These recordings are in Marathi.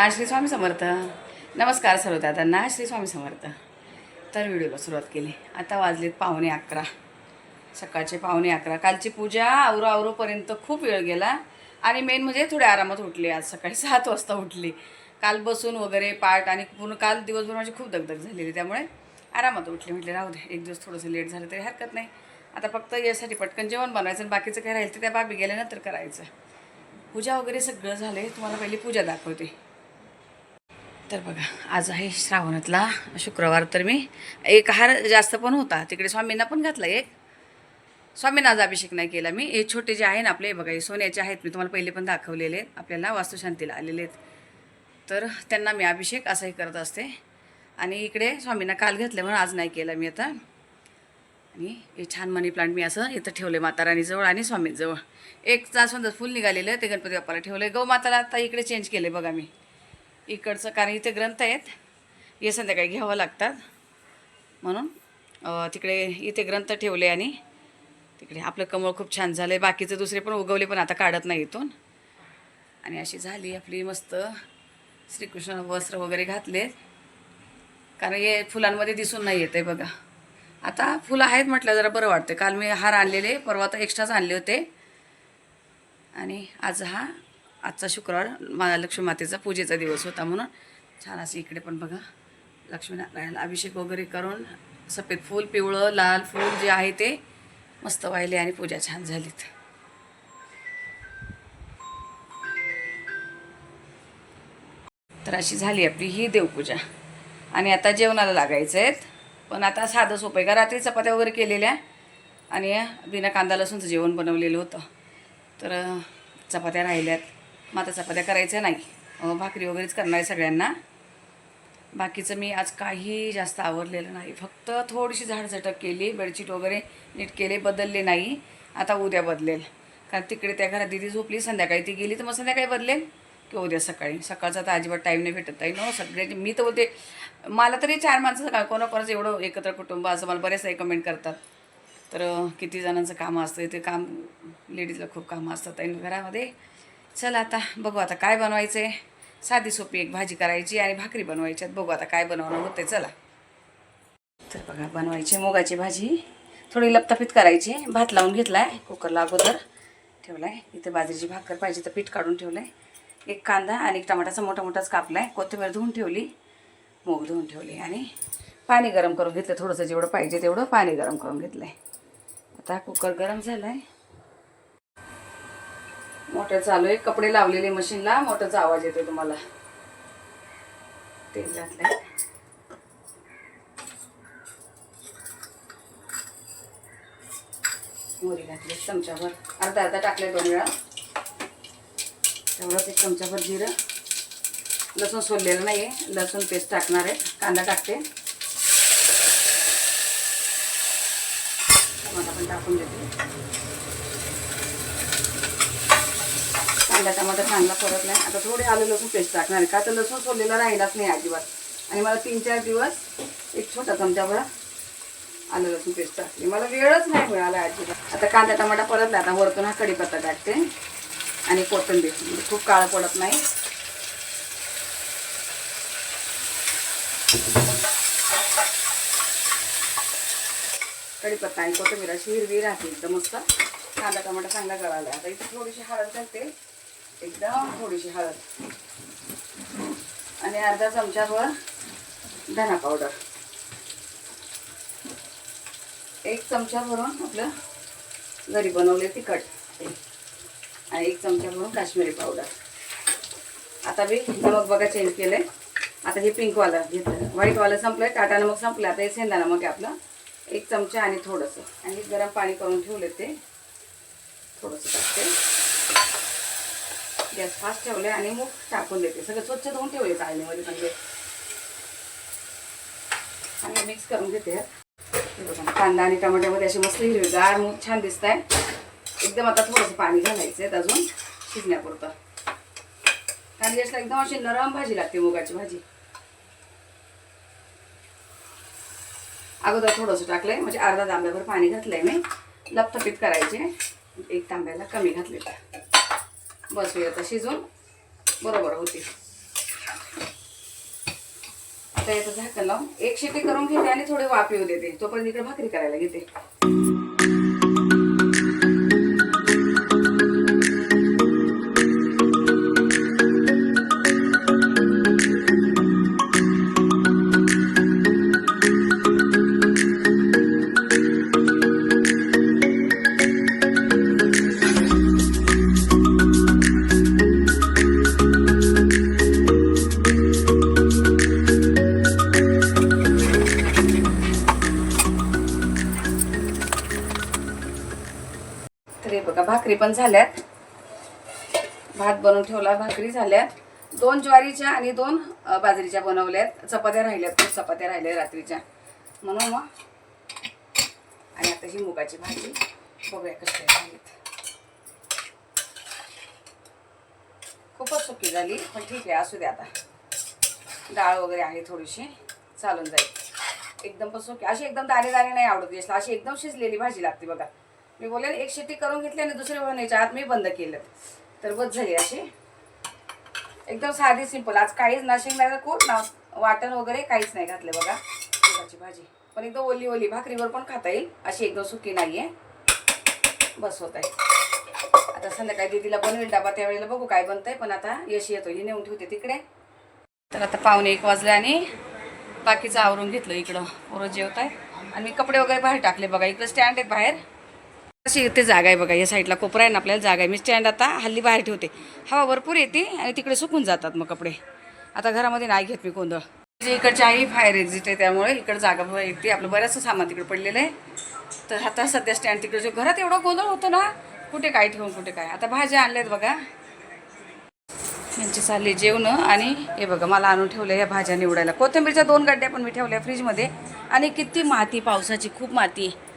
हा श्री स्वामी समर्थ. नमस्कार सर्व दादांना श्री स्वामी समर्थ. तर व्हिडिओला सुरुवात केली. आता वाजलेत पावणे अकरा. सकाळचे पावणे अकरा. कालची पूजा आवरो आवरोपर्यंत खूप वेळ गेला. आणि मेन म्हणजे थोडे आरामात उठले. आज सकाळी सात वाजता उठली. काल बसून वगैरे पाठ आणि पूर्ण काल दिवसभर माझी खूप दगदग झालेली. त्यामुळे आरामात उठले. म्हटले राहू दे. एक दिवस थोडंसं लेट झालं तरी हरकत नाही. आता फक्त यासाठी पटकन जेवण बनवायचं आणि बाकीचं काय राहील ते त्या बाबी गेल्यानंतर करायचं. पूजा वगैरे सगळं झालं तुम्हाला पहिली पूजा दाखवते. तर बघा आज आहे श्रावणातला शुक्रवार तर मी एक हार जास्त पण होता. तिकडे स्वामींना पण घातला एक. स्वामींना आज अभिषेक नाही केला मी. हे छोटे जे आहे ना आपले बघा हे सोन्याचे आहेत. मी तुम्हाला पहिले पण दाखवलेले आहेत. आपल्याला वास्तुशांतीला आलेले आहेत. तर त्यांना मी अभिषेक असंही करत असते. आणि इकडे स्वामींना काल घातले म्हणून आज नाही केला मी आता. आणि हे छान मनी प्लांट मी असं इथं ठेवले आहे राणीजवळ आणि स्वामींजवळ. एक तास फुल निघालेलं ते गणपती बाप्पाला ठेवले. गौ माताला आता इकडे चेंज केले बघा मी. इकडचं कारण इथे ग्रंथ आहेत. हे संध्याकाळी घ्यावं लागतात. म्हणून तिकडे इथे ग्रंथ ठेवले आणि तिकडे आपलं कमळ खूप छान झालं आहे बाकीचे दुसरे पण उगवले पण आता काढत नाही इथून. आणि अशी झाली आपली मस्त श्रीकृष्ण वस्त्र वगैरे घातले. कारण हे फुलांमध्ये दिसून नाही येते बघा. आता फुलं आहेत म्हटलं जरा बरं वाटतं काल मी हार आणलेले परवा तर एक्स्ट्राच आणले होते. आणि आज हा आजचा शुक्रवार मा लक्ष्मी मातेचा पूजेचा दिवस होता म्हणून. छान असं इकडे पण बघा. लक्ष्मीनारायणाला अभिषेक वगैरे करून सफेद फूल पिवळं लाल फूल जे आहे ते मस्त वाहिले आणि पूजा छान झालीत. तर अशी झाली आपली ही देवपूजा. आणि आता जेवणाला लागायचं आहेत पण आता साधं सोपं आहे. का रात्री चपात्या वगैरे केलेल्या आणि बिना कांदा लसूणचं जेवण बनवलेलं होतं. तर चपात्या राहिल्यात. मग आता चपात्या करायच्या नाही. भाकरी वगैरेच करणार आहे सगळ्यांना. बाकीचं मी आज काही जास्त आवरलेलं नाही. फक्त थोडीशी झाडझटक केली बेडशीट वगैरे नीट केले बदलले नाही. आता उद्या बदलेल. कारण तिकडे त्या घरात दिदी झोपली संध्याकाळी ती गेली तर मग संध्याकाळी बदलेल की उद्या सकाळी? सकाळचा तर अजिबात टाईम नाही भेटत आहे नो सगळ्याचे मी तर होते मला तरी चार माणसं काय कोणाकोणाचं एवढं एकत्र कुटुंब असं मला बरेच काही कमेंट करतात. तर किती जणांचं काम असतं ते काम लेडीजला खूप कामं असतात आहे घरामध्ये चला आता बघू आता काय बनवायचं. आहे साधी सोपी एक भाजी करायची आणि भाकरी बनवायची. बघू आता काय बनवणं होते चला. तर बघा बनवायची मुगाची भाजी. थोडी लपतापीत करायची. भात लावून घेतला आहे कुकरला अगोदर ठेवला आहे इथे बाजरीची भाकर पाहिजे तर पीठ काढून ठेवलं आहे एक कांदा आणि एक टमाटाचा मोठा मोठाच कापला आहे कोथिंबीर धुवून ठेवली मूग धुवून ठेवली आणि पाणी गरम करून घेतलं थोडंसं जेवढं पाहिजे तेवढं पाणी गरम करून घेतलं आहे आता कुकर गरम झाला आहे मोटर चालू आहे. कपडे लावलेले मशीनला. मोटरचा आवाज येतो तुम्हाला. तेल घातलंय. मोरी घातली चमच्याभर अर्धा अर्धा टाकले दोन वेळा. तेवढंच एक चमच्याभर जिरं. लसूण सोललेलं नाही आहे लसूण पेस्ट टाकणार आहे. कांदा टाकते टमाटा पण टाकून देते कांदा टमाटर चांगला परतला नाही. आता थोडे आलू लसूण पेस्ट टाकणार आहे. का तर लसूण सोडलेला राहिलाच नाही अजिबात. आणि मला तीन चार दिवस एक छोटा चमचाभर आलं लसूण पेस्ट टाकली मला वेळच नाही मिळाला अजिबात. आता कांदा टमाटा परतला. आता वरतून हा कढीपत्ता टाकते. आणि कोथंबीर. म्हणजे खूप काळं पडत नाही. कढीपत्ता आणि कोथंबीर अशी हिरवी राहते एकदम मस्त कांदा टमाटा चांगला करायला आता इथे थोडीशी हळद घालते. एकदम थोडीशी हळद. आणि अर्धा चमच्यावर धना पावडर एक चमचा भरून आपलं घरी बनवले तिखट. आणि एक चमचा भरून काश्मीरी पावडर आता मी नमक बघा चेंज केलंय. आता हे पिंकवालं घेतलं. व्हाईटवालं संपलंय टाटा नमक संपलं आता हे सेंदा नमक आहे आपलं एक चमचा आणि थोडंसं. आणि गरम पाणी करून ठेवले ते. थोडंसं टाकते. गॅस फास्ट ठेवले आणि मग टाकून देते. सगळं स्वच्छ धुवून ठेवले चाळणीमध्ये म्हणजे. आणि मिक्स करून घेते. कांदा आणि टमाट्यामध्ये अशी मस्त हिरवीगार मूग छान दिसत आहे एकदम आता थोडंसं पाणी घालायचं आहे अजून शिजण्यापुरतं. कारण गॅसला एकदम अशी नरम भाजी लागते मुगाची भाजी. अगोदर थोडंसं टाकलंय म्हणजे अर्धा तांब्याभर पाणी घातलंय मी. लपथपीत करायचे. एक तांब्याला कमी घातले बसूया आता शिजून. बरोबर होती. आता याचं झाकण लावून एक शिटी करून घेते आणि थोडे वाप येऊ देते. तोपर्यंत इकडे भाकरी करायला घेते. भाकरी पण झाल्यात. भात बनवून ठेवला भाकरी झाल्यात. दोन ज्वारीच्या आणि दोन बाजरीच्या बनवल्यात. चपात्या राहिल्यात खूप चपात्या राहिल्या रात्रीच्या. म्हणून मग आणि आता ही मुगाची भाजी. बघूया कशी राहिलीत खूपच सुकी झाली पण ठीक आहे असू दे आता. डाळ वगैरे आहे थोडीशी चालून जाईल. एकदम पण सुकी अशी एकदम दाणे दाणे नाही आवडत यशला अशी एकदम शिजलेली भाजी लागते बघा. मी बोले एक शेती करून घेतली आणि दुसरी बनवायच्या आत मी बंद केलं. तर बस झाली अशी. एकदम साधी सिंपल आज काहीच ना शेंगदाण्याचं कोट ना वाटण वगैरे काहीच नाही घातलं बघा. मुगाची भाजी. पण एकदम ओली ओली भाकरीवर पण खाता येईल. अशी एकदम सुकी नाही आहे बस होत आहे. आता संध्याकाळी दीदीला बनवेल डबा. त्यावेळेला बघू काय बनतंय. पण आता यश येतो. ही नेऊन ठेवते तिकडे. तर आता पाहुणे एक वाजले आणि बाकीचं आवरून घेतलं इकडं. पोरं जेवत आहे आणि मी कपडे वगैरे बाहेर टाकले बघा. इकडं स्टँड आहेत बाहेर. अशी इथे जागा आहे बघा या साईडला कोपरा आहे ना आपल्याला जागा आहे. मी स्टँड आता हल्ली बाहेर ठेवते. हवा भरपूर येते आणि तिकडे सुकून जातात मग कपडे. आता घरामध्ये नाही घेत मी गोंधळ जे इकडची आई फायर एक्झिट आहे त्यामुळे इकडं जागा येते. आपलं बऱ्याचसं सामान तिकडे पडलेलं आहे. तर आता सध्या स्टँड तिकडे जो घरात एवढं गोंधळ होतं ना कुठे काय ठेवून कुठे काय. आता भाज्या आणल्यात बघा. यांची चालली जेवणं आणि हे बघा मला आणून ठेवलं ह्या भाज्या निवडायला. कोथिंबीरच्या दोन गड्ड्या पण मी ठेवल्या फ्रीजमध्ये. आणि किती माती पावसाची खूप माती आहे.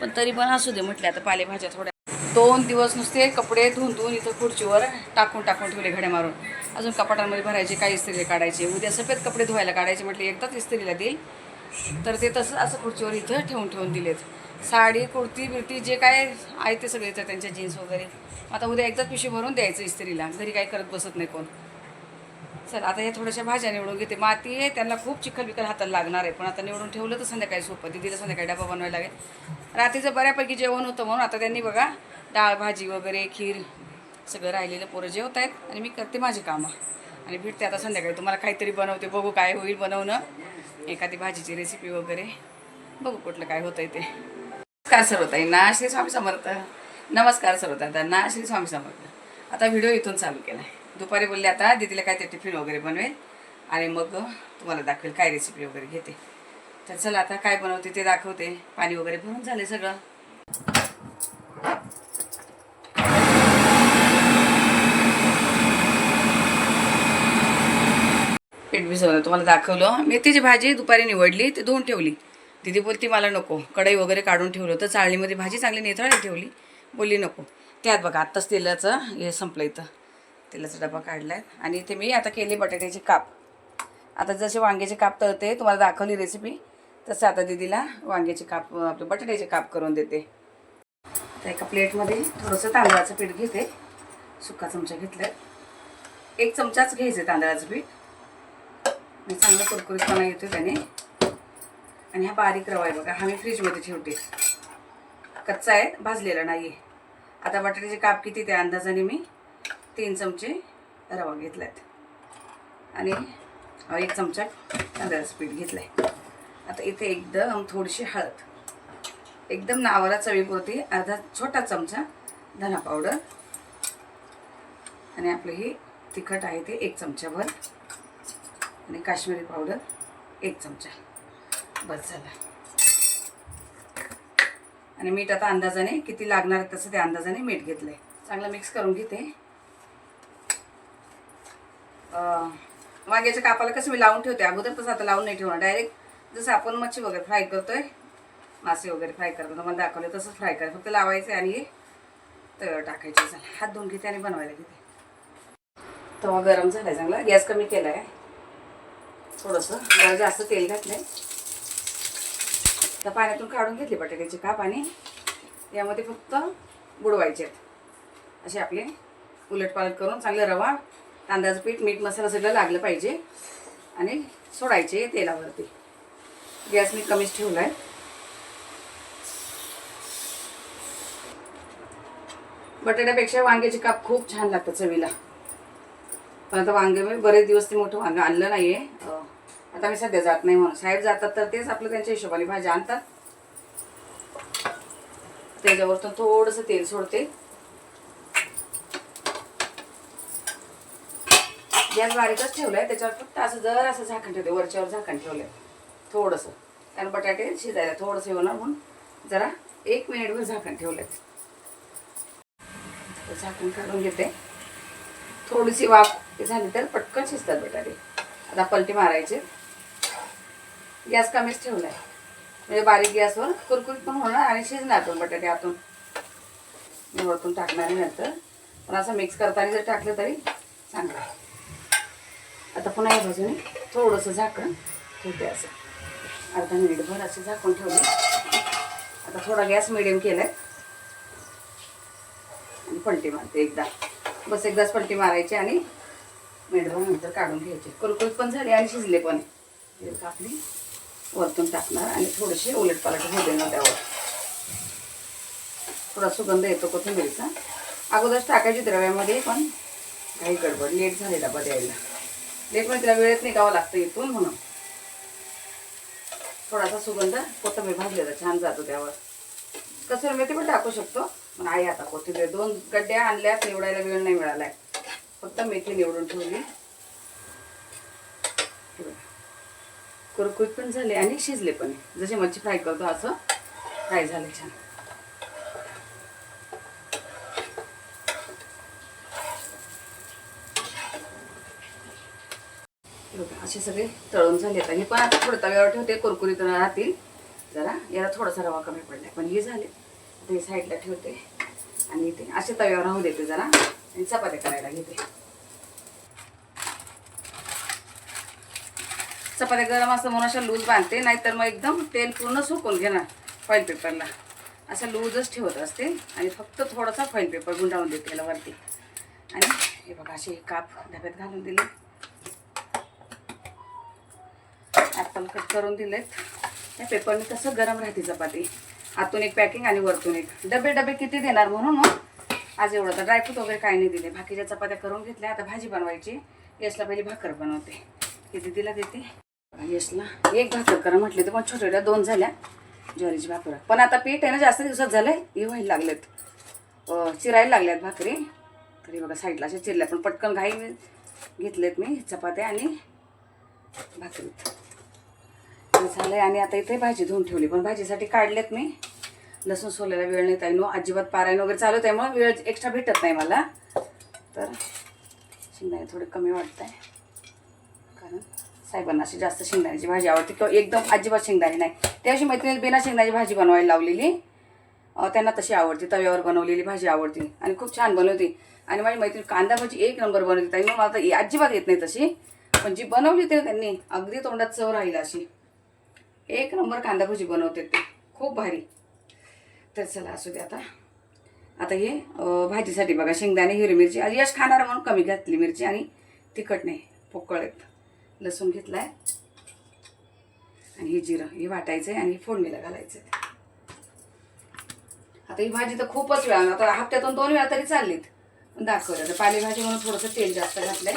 पण तरी पण असू दे म्हटले आता पालेभाज्या थोड्या. दोन दिवस नुसते कपडे धुवून धुवून इथं खुर्चीवर टाकून टाकून ठेवले घड्या मारून. अजून कपाटांमध्ये भरायचे काही इस्त्री काढायचे. उद्या सफेद कपडे धुवायला काढायचे म्हटले एकदाच इस्त्रीला देईल. तर ते तसं असं खुर्चीवर इथं ठेवून ठेवून दिलेत. साडी कुर्ती बिर्ती जे काय आहे ते सगळे इथं त्यांच्या जीन्स वगैरे. आता उद्या एकदाच पिशवी भरून द्यायचं इस्त्रीला. घरी काही करत बसत नाही कोण. चल आता या थोड्याशा भाज्या निवडून घेते. माती आहे त्यांना खूप चिखल बिखल हाताला लागणार आहे. पण आता निवडून ठेवलं तर संध्याकाळी सोपं दिदीला संध्याकाळी डबा बनवायला लागेल. रात्रीचं बऱ्यापैकी जेवण होतं म्हणून आता त्यांनी बघा डाळ भाजी वगैरे खीर सगळं राहिलेलं पोरं जेवत आहेत आणि मी करते माझी कामं. आणि भेटते आता संध्याकाळी. तुम्हाला काहीतरी बनवते. बघू काय होईल बनवणं. एखादी भाजीची रेसिपी वगैरे. बघू कुठलं काय होतंय ते. नमस्कार सर्वताई ना श्री स्वामी समर्थ. नमस्कार सर्वताई ना श्री स्वामी समर्थ. आता व्हिडिओ इथून चालू केला आहे दुपारी बोलले आता दीदीला काय ते टिफिन वगैरे बनवेल आणि मग तुम्हाला दाखवेल काय रेसिपी वगैरे घेते. तर चला आता काय बनवते ते दाखवते. पाणी वगैरे भरून झाले सगळं. पीठ भिजवलं तुम्हाला दाखवलं. मेथीची भाजी दुपारी निवडली ती धुवून ठेवली. दिदी बोलती मला नको. कढई वगैरे काढून ठेवलं तर चाळणीमध्ये भाजी चांगली नेथळायला ठेवली. बोलली नको. त्यात बघा आत्ताच तेलाचं हे संपलं इथं. तेलाचा डबा काढला आहे आणि इथे मी आता केले बटाट्याचे काप. आता जसे वांग्याचे काप तळते तुम्हाला दाखवली रेसिपी तसं आता दिदीला वांग्याचे काप आपले बटाट्याचे काप करून देते. आता एका प्लेटमध्ये थोडंसं तांदळाचं पीठ घेते. सुका चमचा घेतलाय. एक चमचाच घ्यायचं तांदळाचं पीठ. आणि चांगलं कुरकुरीतपणा येतो त्याने. आणि हा बारीक रवा आहे बघा हा मी फ्रीजमध्ये ठेवते. कच्चा आहे भाजलेला नाही आहे आता बटाट्याचे काप किती त्या अंदाजाने मी तीन चमचे रवा घेतला आणि एक चमचा तांदळाचं पीठ घेतलं आहे आता इथे एकदम थोडीशी हळद. एकदम नावाला चवीपुरती अर्धा छोटा चमचा धना पावडर. आणि आपलं हे तिखट आहे ते एक चमचाभर आणि काश्मीरी पावडर एक चमचा. बस झाला. आणि मीठ आता अंदाजाने किती लागणार तसं त्या अंदाजाने मीठ घेतलं आहे चांगलं मिक्स करून घेते. वांग्याच्या कापाला कसं मी लावून ठेवते. अगोदर तसं आता लावून नाही ठेवणार. डायरेक्ट जसं आपण मच्छी वगैरे फ्राय करतोय मासे वगैरे फ्राय करतो. तुम्हाला दाखवले तसंच फ्राय करायचं फक्त लावायचं आणि तळ टाकायचे. हात धुवून घेते आणि बनवायला घेते. तवा गरम झालाय चांगला. गॅस कमी केला आहे थोडंसं जास्त तेल घातलं तर पाण्यातून काढून घेतले बटाट्याचे काप आणि यामध्ये फक्त बुडवायचे आहेत. असे आपले उलटपालट करून चांगलं रवा तांदळाचं पीठ मीठ मसाला सगळं लागलं पाहिजे. आणि सोडायचे तेलावरती. गॅस मी कमीच ठेवला आहे बटाट्यापेक्षा वांग्याचे काप खूप छान लागतात चवीला. पण आता वांगे मी बरेच दिवस ते मोठं वांगं आणलं नाही आहे आता मी सध्या जात नाही म्हणून. साहेब जातात तर तेच आपलं त्यांच्या हिशोबाने भाज्या आणतात. त्याच्यावरतून थोडंसं तेल सोडते. गॅस बारीकच ठेवलाय त्याच्यावर फक्त असं जर असं झाकण ठेवते वरच्यावर झाकण ठेवलंय. थोडंसं. कारण बटाटे शिजायला थोडंसं होणार म्हणून जरा एक मिनिटभर झाकण ठेवलंय. झाकण काढून घेते. थोडीशी वाफ झाली तर पटकन शिजतात बटाटे. आता पलटी मारायचे. गॅस कमीच ठेवलाय. म्हणजे बारीक गॅसवर कुरकुरीत पण होणार आणि शिजणार पण बटाटे आतून. निवडतून वरतून टाकणार नंतर. पण असं मिक्स करताना जर टाकलं तरी चांगलं आता पुन्हा या बाजूने थोडंसं झाकण ठेवते असं. अर्धा मिनिटभर असं झाकून ठेवले. आता थोडा गॅस मिडियम केलाय. आणि पलटी मारते एकदा. बस एकदाच पलटी मारायची आणि मिनिटभर नंतर काढून घ्यायचे. कुरकुरीत पण झाले आणि शिजले पण. कापली. वरतून टाकणार आणि थोडेसे उलट पालट होऊ देणार त्यावर. थोडा सुगंध येतो कोथिंबीरीचा. अगोदरच टाकायची द्रव्यामध्ये पण काही गडबड लेट झालेला डबा द्यायला लेट पण तिला वेळेत निघावं लागतं इथून म्हणून. थोडासा सुगंध कोथंबीर भाजलेला छान जातो त्यावर. कसं मेथी पण टाकू शकतो. पण आहे आता कोथिंबीर दोन गड्ड्या आणल्यात निवडायला वेळ नाही मिळालाय. फक्त मेथी निवडून ठेवली. कुरकुत कुरकुरीत पण झाले आणि शिजले पण. जसे मच्छी फ्राय करतो असं फ्राय झाले छान. असे सगळे तळून झाले आता हे पण आता थोडं तव्यावर ठेवते कुरकुरीत राहतील. जरा याला थोडासा रवा कमी पडला पण हे झाले. आता हे साईडला ठेवते आणि ते असे तव्यावर राहू देते जरा. आणि चपात्या करायला घेते. चपात्या गरम असं म्हणून अशा लूज बांधते नाहीतर मग एकदम तेल पूर्ण सुकून घेणार फॉईल पेपरला असं लूजच ठेवत असते आणि फक्त थोडासा फॉईल पेपर गुंडाळून देते याला वरती. आणि हे बघा असे काप डब्यात घालून दिले. ॲपल कट करून दिलेत. या पेपरने कसं गरम राहते चपाती. आतून एक पॅकिंग आणि वरतून एक. डबे डबे किती देणार म्हणून मग आज एवढं तर ड्रायफ्रूट वगैरे काही नाही दिले. बाकीच्या चपात्या करून घेतल्या. आता भाजी बनवायची. यशला पहिली भाकर बनवते. किती दिदीला देते. यशला एक भाकर करा म्हटले तर पण छोट्या छोट्या दोन झाल्या. ज्वारीची भाकर. पण आता पीठ आहे ना जास्त दिवसात झालंय. हे व्हायला लागलेत. चिरायला लागल्यात भाकरी. तरी बघा साईडला अशा चिरल्या. पण पटकन घाई घेतलेत मी चपात्या आणि भाकरीत झालं आहे आणि आता इथे भाजी धुवून ठेवली पण भाजीसाठी काढलेत मी. लसूण सोलायला वेळ नाही ताईनो अजिबात पारायण वगैरे चालू आहे मग वेळ एक्स्ट्रा भेटत नाही मला. तर शेंगदाणे थोडे कमी वाटत आहे कारण साहेबांना अशी जास्त शेंगदाण्याची भाजी आवडते किंवा एकदम अजिबात शेंगदाणे नाही. त्या दिवशी मैत्रिणी बिना शेंगदाण्याची भाजी बनवायला लावलेली. त्यांना तशी आवडते तव्यावर बनवलेली भाजी आवडते. आणि खूप छान बनवते. आणि माझी मैत्रीण कांदा भाजी एक नंबर बनवते ताई मग मला तर अजिबात येत नाही तशी. पण जी बनवली होती त्यांनी अगदी तोंडात चव राहील अशी. एक नंबर कांदा भजी बनवते ते. खूप भारी. तर चला असू दे आता. आता हे भाजीसाठी बघा शेंगदाणे हिरवी मिरची. आज यश खाणार म्हणून कमी घातली मिरची आणि तिखट नाही पोकळ आहेत. लसूण घेतलाय. आणि हे जिरं हे वाटायचं आहे आणि हे फोडणीला घालायचं आहे आता ही भाजी तर खूपच वेळा आता हप्त्यातून दोन वेळा तरी चाललीत. पण दाखवलं तर पालेभाजी म्हणून थोडंसं तेल जास्त घातलंय.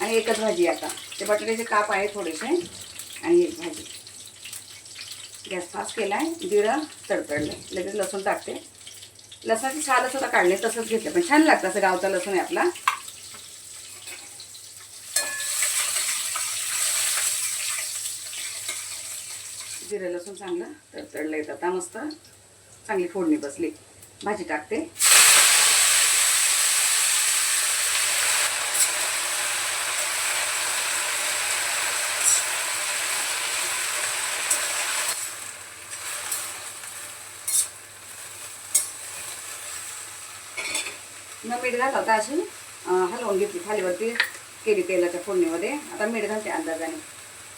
आणि एकच भाजी आता. ते बटाट्याचे काप आहे थोडेसे. आणि एक भाजी. गॅस फास्ट केला आहे जिरं तडतडलं. लगेच लसूण टाकते. लसणाची सालं सुद्धा काढले तसंच घेतलं. पण छान लागतं असं गावचा लसूण आहे आपला. जिरं लसूण चांगलं तडतडलं येतं आता मस्त चांगली फोडणी बसली. भाजी टाकते. मग मीठ अशी हलवून घेतली खालीवरती केली तेलाच्या फोडणीमध्ये. आता मीठ घालते अंदाजाने.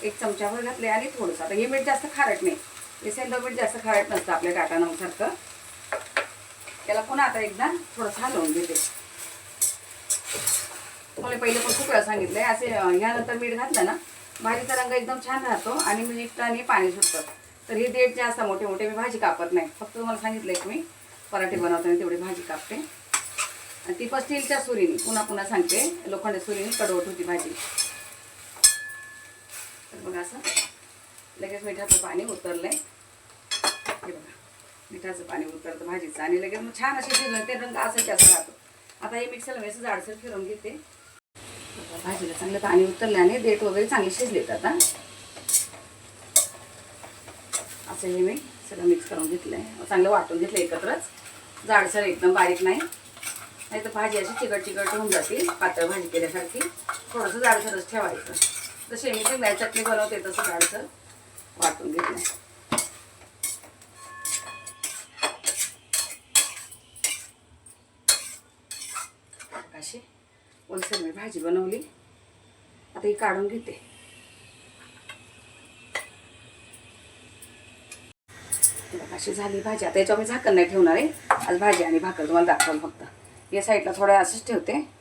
एक चमच्यावर घातले आणि थोडंसं. आता हे मीठ जास्त खारट नाही. हे सेंदो मीठ जास्त खारट नसतं आपल्या टाटा नऊसारखं त्याला पुन्हा आता एकदा थोडंसं हलवून घेते. तुम्हाला पहिले पण खूप वेळा सांगितलं आहे असे ह्यानंतर मीठ घातलं ना भाजीचा रंग एकदम छान राहतो आणि मीठाने पाणी सुटतं. तर हे देठ जे असतं मोठे मोठे मी भाजी कापत नाही. फक्त तुम्हाला सांगितलंय की मी पराठे बनवताना तेवढी भाजी कापते. आणि ती पण स्टीलच्या सुरीने. पुन्हा पुन्हा सांगते. लोखंड सुरीने कडवट होती भाजी. तर बघा असं. लगेच मिठाचं पाणी उतरलंय. हे बघा. मिठाचं पाणी उतरतं भाजीचं. आणि लगेच मग छान असे शिजवून ते रंग असं जास्त राहतो. आता हे मिक्सरला मी जाडसर फिरवून घेते. भाजीला चांगलं पाणी उतरलं आणि देठ वगैरे चांगले शिजलेत आता. असं हे मी सगळं मिक्स करून घेतलंय. चांगलं वाटून घेतलं एकत्रच. जाडसर एकदम बारीक नाही. नाही तर भाजी अशी चिकट चिकट होऊन जाते पातळ भाजी केल्यासारखी. थोडंसं जाडसरच ठेवायचं. जसे मी शेंगदाणे चटणी बनवते तसं जाडसर वाटून घेतलं अशी ओलसर मी भाजी बनवली. आता ही काढून घेते. अशी झाली भाजी. आता याच्यावर मी झाकण नाही ठेवणार आहे. आज भाजी आणि भाकर तुम्हाला दाखवलं फक्त. या साईडला थोडं असंच ठेवते.